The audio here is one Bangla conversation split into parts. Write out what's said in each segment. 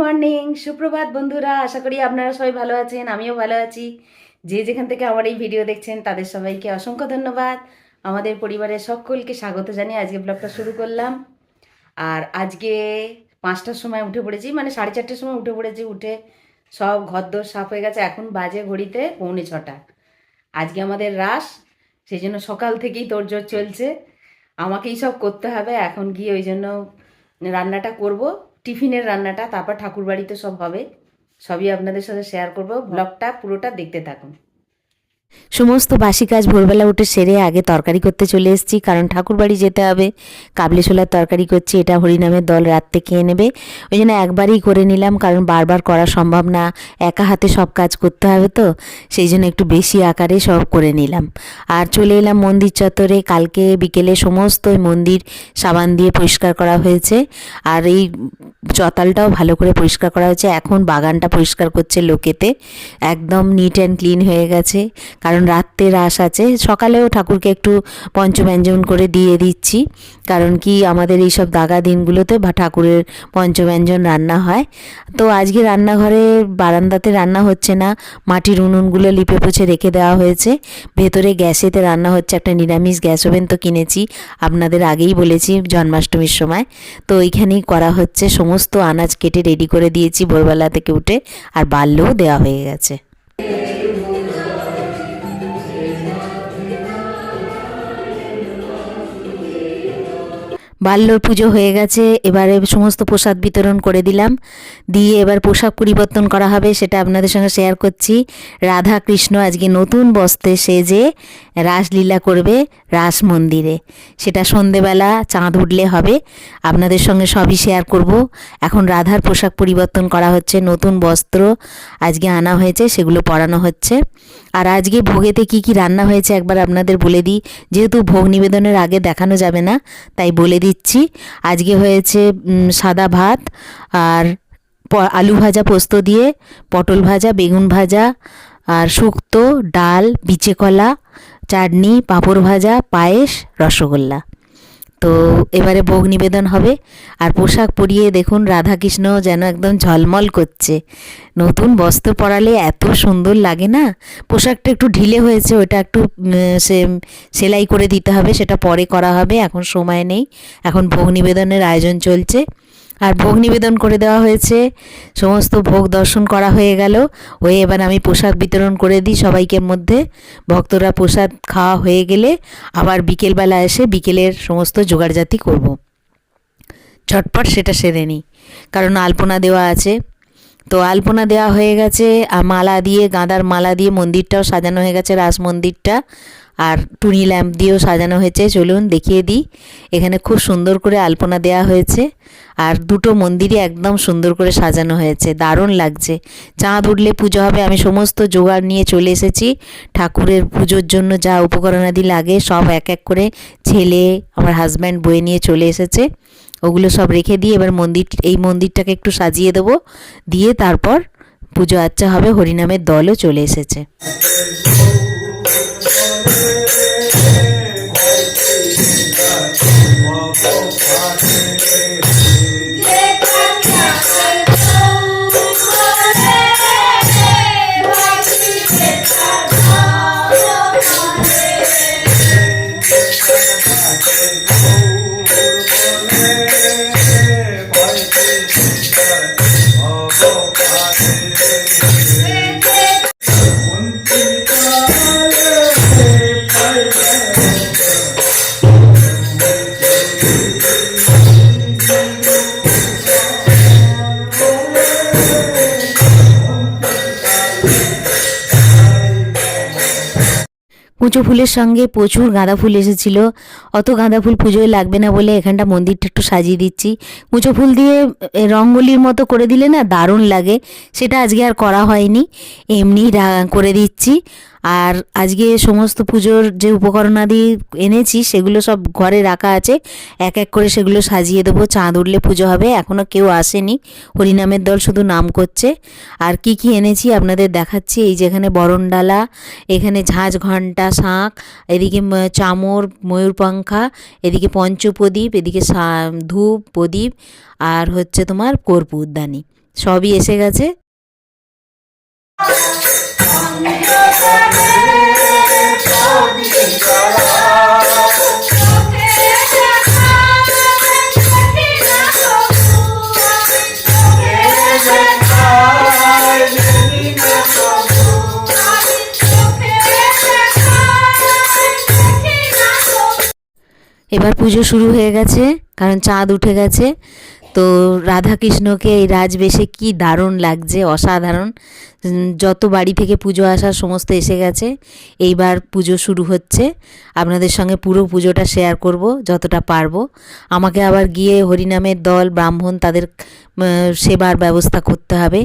মর্নিং সুপ্রভাত বন্ধুরা, আশা করি আপনারা সবাই ভালো আছেন, আমিও ভালো আছি। যে যেখান থেকে আমার এই ভিডিও দেখছেন, তাদের সবাইকে অসংখ্য ধন্যবাদ। আমাদের পরিবারের সকলকে স্বাগত জানিয়ে আজকে ব্লগটা শুরু করলাম। আর আজকে পাঁচটার সময় উঠে পড়েছি মানে সাড়ে চারটের সময় উঠে পড়েছি, উঠে সব ঘরদোর সাফ হয়ে গেছে। এখন বাজে ঘড়িতে পৌনে ছটা। আজকে আমাদের রাস সেই জন্য সকাল থেকেই তোড়জোড় চলছে। আমাকেই সব করতে হবে, এখন গিয়ে ওই জন্য রান্নাটা করব। টিফিনের রান্নাটা, তারপর ঠাকুর বাড়িতে সব হবে। সবই আপনাদের সাথে শেয়ার করব। ব্লগটা পুরোটা দেখতে থাকুন। সমস্ত বাসি কাজ ভোরবেলা উঠে সেরে আগে তরকারি করতে চলে এসেছি। কারণ ঠাকুর বাড়ি যেতে হবে। কাবলি ছোলার তরকারি করছি, এটা হরিনামের দল রাত্রে খেয়ে নেবে। ওই জন্য একবারই করে নিলাম, কারণ বারবার করা সম্ভব না। একা হাতে সব কাজ করতে হবে তো, সেই জন্য একটু বেশি আকারে সব করে নিলাম। আর চলে এলাম মন্দির চত্বরে। কালকে বিকেলে সমস্ত মন্দির সাবান দিয়ে পরিষ্কার করা হয়েছে। আর এই চতালটাও ভালো করে পরিষ্কার করা হয়েছে। এখন বাগানটা পরিষ্কার করছে লোকেতে। একদম নিট অ্যান্ড ক্লিন হয়ে গেছে। কারণ রাত্রে রাস আছে। সকালেও ঠাকুরকে একটু পঞ্চব্যঞ্জন করে দিয়ে দিচ্ছি। কারণ কি আমাদের এইসব দাগা দিনগুলোতে বা ঠাকুরের পঞ্চব্যঞ্জন রান্না হয়। তো আজকে রান্নাঘরে বারান্দাতে রান্না হচ্ছে না। মাটির উনুনগুলো লিপে পুছে রেখে দেওয়া হয়েছে। ভেতরে গ্যাসেতে রান্না হচ্ছে একটা নিরামিষ গ্যাস ওভেন তো কিনেছি। আপনাদের আগেই বলেছি জন্মাষ্টমীর সময়। তো ওইখানেই করা হচ্ছে। সমস্ত আনাজ কেটে রেডি করে দিয়েছি। ভোরবেলা থেকে উঠে আর বাল্যও দেওয়া হয়ে গেছে। বাল্যর পুজো হয়ে গেছে, এবারে সমস্ত প্রসাদ বিতরণ করে দিলাম। দিয়ে এবার পোশাক পরিবর্তন করা হবে, সেটা আপনাদের সঙ্গে শেয়ার করছি। রাধা কৃষ্ণ আজকে নতুন বস্ত্রে সেজে রাসলীলা করবে রাস মন্দিরে। সেটা সন্ধেবেলা চাঁদ উঠলে হবে, আপনাদের সঙ্গে সবই শেয়ার করব। এখন রাধার পোশাক পরিবর্তন করা হচ্ছে, নতুন বস্ত্র আজকে আনা হয়েছে, সেগুলো পরানো হচ্ছে। আর আজকে ভোগেতে কি কি রান্না হয়েছে একবার আপনাদের বলে দিই, যেহেতু ভোগ নিবেদনের আগে দেখানো যাবে না, তাই বলে দিচ্ছি। আজকে হয়েছে সাদা ভাত আর আলু ভাজা পোস্ত দিয়ে, পটল ভাজা, বেগুন ভাজা আর শুক্তো, ডাল, বিচে কলা, চাটনি, পাঁপড় ভাজা, পায়েস, রসগোল্লা। তো এবারে ভোগ নিবেদন হবে। আর পোশাক পরিয়ে দেখুন রাধাকৃষ্ণ যেন একদম ঝলমল করছে। নতুন বস্ত্র পরালে এত সুন্দর লাগে না? পোশাকটা একটু ঢিলে হয়েছে, ওটা একটু সে, সেলাই করে দিতে হবে, সেটা পরে করা হবে, এখন সময় নেই। এখন ভোগ নিবেদনের আয়োজন চলছে। আর ভোগ নিবেদন করে দেওয়া হয়েছে। সমস্ত ভোগ দর্শন করা হয়ে গেল। হয়ে এবার আমি প্রসাদ বিতরণ করে দিই সবাইকে মধ্যে। ভক্তরা প্রসাদ খাওয়া হয়ে গেলে আবার বিকেলবেলা এসে বিকেলের সমস্ত জোগাড়জাতি করব। ঝটপট সেটা সেরে নিই। কারণ আলপনা দেওয়া আছে। তো আলপনা দেওয়া হয়ে গেছে। আর মালা দিয়ে, গাঁদার মালা দিয়ে মন্দিরটাও সাজানো হয়ে গেছে, রাস মন্দিরটা। আর টুনি ল্যাম্প দিয়েও সাজানো হয়েছে। চলুন দেখিয়ে দিই। এখানে খুব সুন্দর করে আলপনা দেওয়া হয়েছে। আর দুটো মন্দিরই একদম সুন্দর করে সাজানো হয়েছে। দারুণ লাগছে। চাঁদ উঠলে পুজো হবে। আমি সমস্ত জোগাড় নিয়ে চলে এসেছি। ঠাকুরের পুজোর জন্য যা উপকরণাদি লাগে সব এক এক করে ছেলে, আমার হাজব্যান্ড বয়ে নিয়ে চলে এসেছে। ওগুলো সব রেখে দিয়ে এবার মন্দির, এই মন্দিরটাকে একটু সাজিয়ে দেবো। দিয়ে তারপর পুজো আচ্চা হবে। হরিনামের দলও চলে এসেছে। Oh, কুচো ফুলের সঙ্গে প্রচুর গাঁদা ফুল এসেছিল। অত গাঁদা ফুল পুজোয় লাগবে না বলে এখানটা মন্দিরটা একটু সাজিয়ে দিচ্ছি। কুচো ফুল দিয়ে রঙ্গলির মতো করে দিলে না দারুণ লাগে। সেটা আজকে আর করা হয়নি। এমনি করে দিচ্ছি। আর আজকে সমস্ত পুজোর যে উপকরণাদি এনেছি, সেগুলো সব ঘরে রাখা আছে। এক এক করে সেগুলো সাজিয়ে দেবো। চাঁদ উঠলে পুজো হবে এখনও কেউ আসেনি। হরিনামের দল শুধু নাম করছে। আর কি কি এনেছি আপনাদের দেখাচ্ছি। এই যেখানে বরণডালা এখানে ঝাঁঝ ঘণ্টা শাঁখ, এদিকে চামর ময়ূরপঙ্খা এদিকে পঞ্চপ্রদীপ, এদিকে ধূপ, প্রদীপ, আর হচ্ছে তোমার কর্পূরদানি সবই এসে গেছে। এবার পুজো শুরু হয়ে গেছে, কারণ চাঁদ উঠে গেছে। তো রাধাকৃষ্ণকে এই রাজবেশে কি দারুণ লাগছে, অসাধারণ। যত বাড়ি থেকে পুজো আসার সমস্ত এসে গেছে। এইবার পুজো শুরু হচ্ছে। আপনাদের সঙ্গে পুরো পুজোটা শেয়ার করব, যতটা পারব। আমাকে আবার গিয়ে হরিনামের দল, ব্রাহ্মণ তাদের সেবার ব্যবস্থা করতে হবে।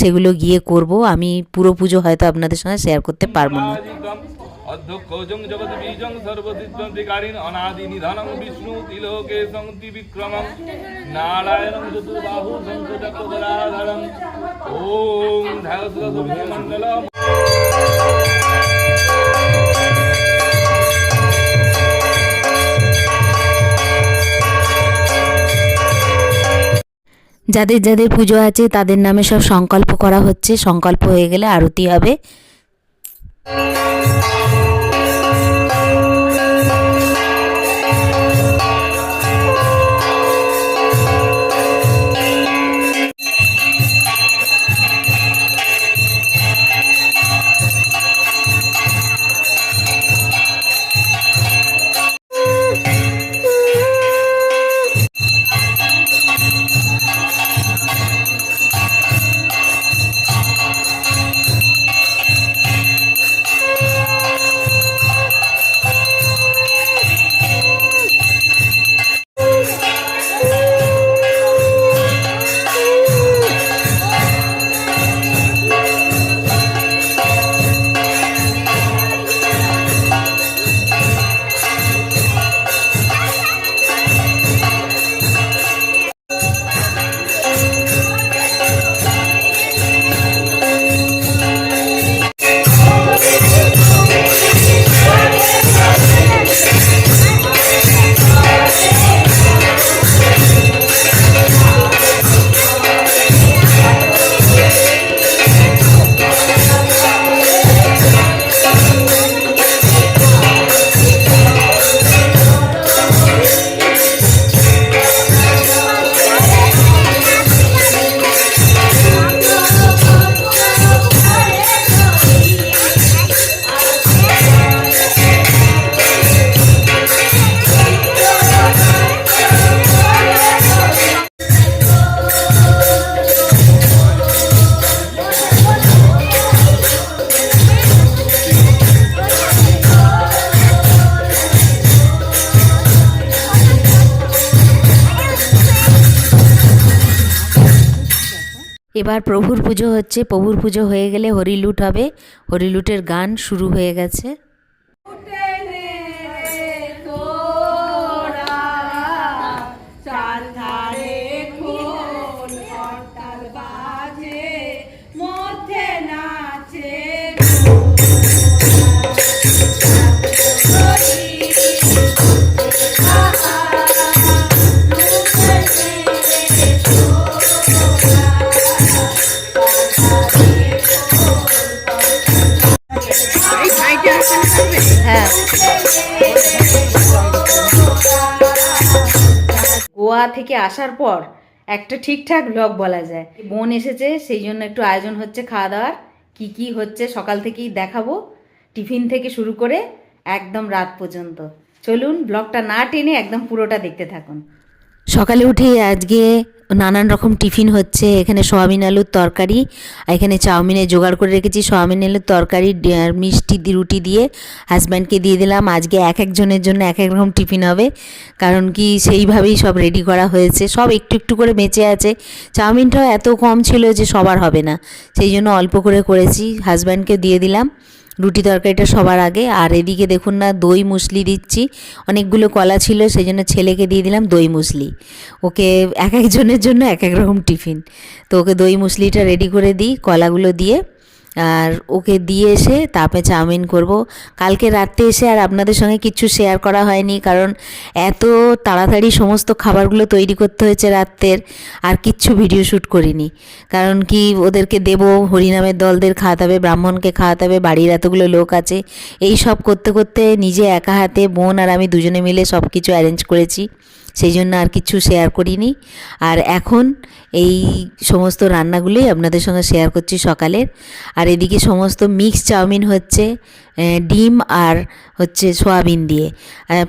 সেগুলো গিয়ে করব। আমি পুরো পুজো হয়তো আপনাদের সঙ্গে শেয়ার করতে পারব না। বীজং অনাদি নিধনং বিষ্ণু তিলোকে সংতি বিক্রমং নারায়ণং চতুর্বাহু ওম যাদের যাদের পুজো আছে, তাদের নামে সব সংকল্প করা হচ্ছে। সংকল্প হয়ে গেলে আরতি হবে। Música এবার প্রভুর পুজো হচ্ছে। প্রভুর পুজো হয়ে গেলে হরিলুট হবে। হরিলুটের গান শুরু হয়ে গেছে। গোয়া থেকে আসার পর একটা ঠিকঠাক ব্লগ বলা যায়। বোন এসেছে, সেই জন্য একটু আয়োজন হচ্ছে খাওয়া দাওয়ার। কী কী হচ্ছে সকাল থেকেই দেখাবো। টিফিন থেকে শুরু করে একদম রাত পর্যন্ত। চলুন ব্লগটা না টেনে একদম পুরোটা দেখতে থাকুন। সকালে উঠে আজকে নানান রকম টিফিন হচ্ছে, এখানে সোয়াবিন আলুর তরকারি এখানে চাউমিনের জোগাড় করে রেখেছি। সোয়াবিন আলুর তরকারি মিষ্টি রুটি দিয়ে হাজব্যান্ডকে দিয়ে দিলাম। আজকে এক একজনের জন্য এক এক রকম টিফিন হবে, কারণ কি সেইভাবেই সব রেডি করা হয়েছে। সব একটু একটু করে বেঁচে আছে। চাউমিনটাও এত কম ছিল যে সবার হবে না। সেই জন্য অল্প করে করেছি হাজব্যান্ডকে দিয়ে দিলাম। রুটি তরকারিটা সবার আগে। আর এদিকে দেখুন না, দই মুসলি দিচ্ছি। অনেকগুলো কলা ছিল সেই জন্য ছেলেকে দিয়ে দিলাম দই মুসলি। ওকে এক একজনের জন্য এক এক রকম টিফিন। তো ওকে দই মুসলিটা রেডি করে দিই কলাগুলো দিয়ে। আর ওকে দিয়ে এসে তারপরে চাউমিন করব। কালকে রাত্রে এসে আর আপনাদের সঙ্গে কিছু শেয়ার করা হয়নি কারণ এত তাড়াতাড়ি সমস্ত খাবারগুলো তৈরি করতে হয়েছে রাত্রের, আর কিচ্ছু ভিডিও শ্যুট করিনি। কারণ কি ওদেরকে দেব, হরিনামের দলদের খাওয়াতে হবে, ব্রাহ্মণকে খাওয়াতে হবে, বাড়ির এতগুলো লোক আছে। এই সব করতে করতে নিজে একা হাতে, বোন আর আমি দুজনে মিলে সব কিছু অ্যারেঞ্জ করেছি। সেই জন্য আর কিছু শেয়ার করিনি। আর এখন এই সমস্ত রান্নাগুলোই আপনাদের সঙ্গে শেয়ার করছি সকালের। আর এদিকে সমস্ত মিক্স চাউমিন হচ্ছে ডিম আর হচ্ছে সোয়াবিন দিয়ে।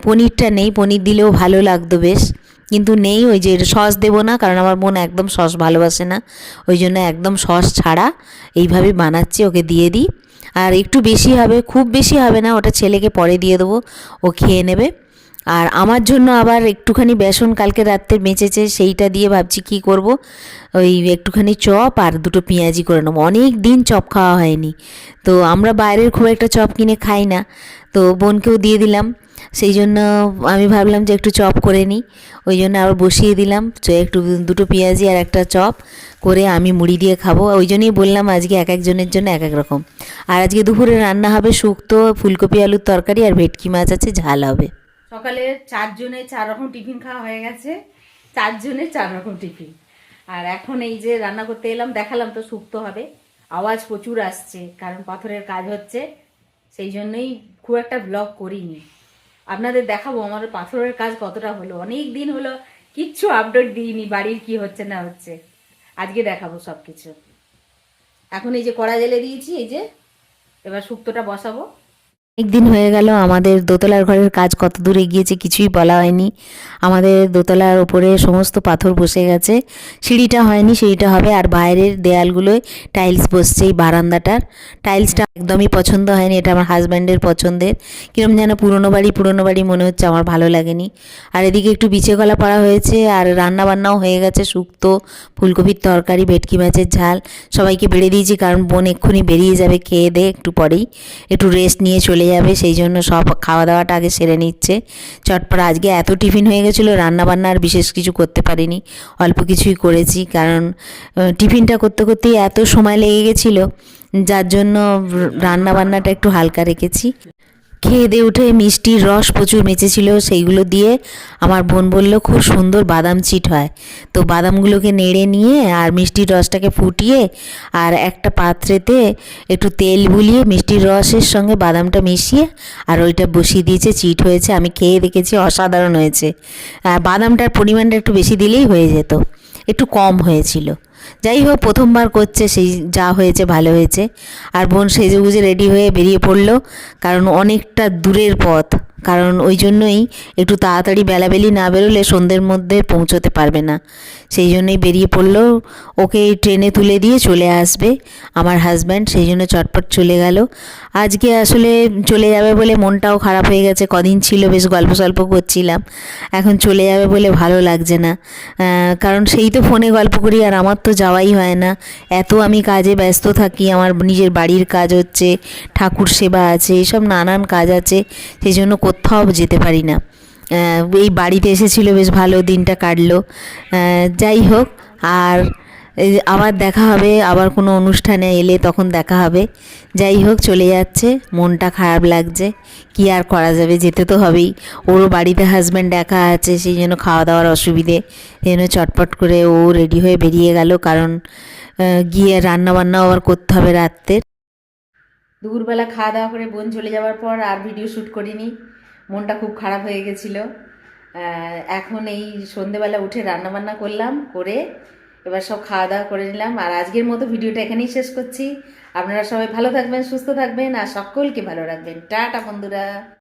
পনিরটা নেই, পনির দিলেও ভালো লাগতো বেশ। কিন্তু নেই, ওই যে সস দেবো না, কারণ আমার বোন একদম সস ভালোবাসে না। ওই জন্য একদম সস ছাড়া এইভাবে বানাচ্ছি, ওকে দিয়ে দিই। আর একটু বেশি হবে, খুব বেশি হবে না, ওটা ছেলেকে পরে দিয়ে দেবো, ও খেয়ে নেবে। আর আমার জন্য আবার একটুখানি বেসন কালকে রাত্রে বেঁচেছে, সেইটা দিয়ে ভাবছি কি করব? ওই একটুখানি চপ আর দুটো পেঁয়াজি করে নেব। অনেক দিন চপ খাওয়া হয়নি। তো আমরা বাইরের খুব একটা চপ কিনে খাই না। তো বোনকেও দিয়ে দিলাম। সেই জন্য আমি ভাবলাম যে একটু চপ করে নিই। ওই জন্য আবার বসিয়ে দিলাম একটু দুটো পেঁয়াজি আর একটা চপ করে আমি মুড়ি দিয়ে খাব। ওই জন্যই বললাম আজকে এক একজনের জন্য এক এক রকম। আর আজকে দুপুরে রান্না হবে শুক্তো, ফুলকপি, আলুর তরকারি আর ভেটকি মাছ আছে, ঝাল হবে। সকালে চারজনে চার রকম টিফিন খাওয়া হয়ে গেছে। চারজনে চার রকম টিফিন। আর এখন এই যে রান্না করতে এলাম, দেখালাম তো শুক্তো হবে। আওয়াজ প্রচুর আসছে, কারণ পাথরের কাজ হচ্ছে। সেই জন্যই খুব একটা ব্লগ করিনি। আপনাদের দেখাবো আমার পাথরের কাজ কতটা হলো। অনেক দিন হলো, কিচ্ছু আপডেট দিইনি, বাড়ির কি হচ্ছে না হচ্ছে। আজকে দেখাবো সব কিছু এখন এই যে কড়া জেলে দিয়েছি, এই যে এবার শুক্তোটা বসাবো। অনেক দিন হয়ে গেল, আমাদের দোতলার ঘরের কাজ কত দূর এগিয়েছে কিছুই বলা হয়নি। আমাদের দোতলার ওপরে সমস্ত পাথর বসে গেছে। সিঁড়িটা হয়নি, সিঁড়িটা হবে আর বাইরের দেয়ালগুলোয় টাইলস বসছে এই বারান্দাটার। টাইলসটা একদমই পছন্দ হয়নি, এটা আমার হাজব্যান্ডের পছন্দের। কিরম যেন পুরনো বাড়ি পুরনো বাড়ি মনে হচ্ছে, আমার ভালো লাগেনি। আর এদিকে একটু বিছে গলা পড়া হয়েছে, আর রান্না বান্নাও হয়ে গেছে, শুক্তো, ফুলকপির তরকারি, ভেটকি মাছের ঝাল। সবাইকে বেড়ে দিয়েছি, কারণ বোন এক্ষুনি বেরিয়ে যাবে, খেয়ে দে একটু পরেই। একটু রেস্ট নিয়ে চলে যাবে, সেই জন্য সব খাওয়া দাওয়াটা আগে সেরে নিচ্ছে। চটপট, আজকে এত টিফিন হয়ে গেছিল রান্নাবান্নার আর বিশেষ কিছু করতে পারিনি। অল্প কিছুই করেছি, কারণ টিফিনটা করতে করতেই এত সময় লেগে গেছিল, যার জন্য রান্নাবান্নাটা একটু হালকা রেখেছি। খেয়ে দিয়ে উঠে মিষ্টির রস প্রচুর মেচেছিল, সেইগুলো দিয়ে আমার বোন বলল, খুব সুন্দর বাদাম চিট হয়। তো বাদামগুলোকে নেড়ে নিয়ে আর মিষ্টির রসটাকে ফুটিয়ে আর একটা পাত্রেতে একটু তেল বুলিয়ে মিষ্টির রসের সঙ্গে বাদামটা মিশিয়ে আর ওইটা বসিয়ে দিয়েছে, চিট হয়েছে। আমি খেয়ে দেখেছি, অসাধারণ হয়েছে। বাদামটার পরিমাণটা একটু বেশি দিলেই হয়ে যেত। একটু কম হয়েছিল। যাই হোক, প্রথমবার করছে, সেই যা হয়েছে, ভালো হয়েছে। আর বোন সেজে গুজে রেডি হয়ে বেরিয়ে পড়ল, কারণ অনেকটা দূরের পথ। কারণ ওই জন্যই একটু তাড়াতাড়ি বেলাবেলি না বেরোলে সন্ধ্যের মধ্যে পৌঁছতে পারবে না। সেই জন্যই বেরিয়ে পড়ল। ওকে ট্রেনে তুলে দিয়ে চলে আসবে আমার হাজব্যান্ড সেই জন্য চটপট চলে গেল। আজকে আসলে চলে যাবে বলে মনটাও খারাপ হয়ে গেছে, কদিন ছিল বেশ গল্প সল্প করছিলাম। এখন চলে যাবে বলে ভালো লাগছে না। কারণ সেই তো ফোনে গল্প করি আর আমার তো যাওয়াই হয় না। এত আমি কাজে ব্যস্ত থাকি, আমার নিজের বাড়ির কাজ হচ্ছে, ঠাকুর সেবা আছে, এসব নানান কাজ আছে, সেই জন্য কোথাও যেতে পারি না। এই বাড়িতে এসেছিল, বেশ ভালো দিনটা কাটলো। যাই হোক, আর আবার দেখা হবে, আবার কোনো অনুষ্ঠানে এলে তখন দেখা হবে। যাই হোক, চলে যাচ্ছে, মনটা খারাপ লাগছে। কি আর করা যাবে, যেতে তো হবেই। ওরও বাড়িতে হাজব্যান্ড একা আছে, সেই জন্য খাওয়া দাওয়ার অসুবিধে। সেই জন্য চটপট করে ও রেডি হয়ে বেরিয়ে গেল, কারণ গিয়ে রান্না বান্নাও আবার করতে হবে রাত্রের দুপুরবেলা খাওয়া দাওয়া করে বোন চলে যাওয়ার পর আর ভিডিও শ্যুট করিনি। মনটা খুব খারাপ হয়ে গেছিল। এখন এই সন্ধেবেলা উঠে রান্নাবান্না করলাম, করে এবার সব খাওয়া দাওয়া করে নিলাম। আর আজকের মতো ভিডিওটা এখানেই শেষ করছি। আপনারা সবাই ভালো থাকবেন, সুস্থ থাকবেন, আর সকলকে ভালো রাখবেন। টাটা, বন্ধুরা।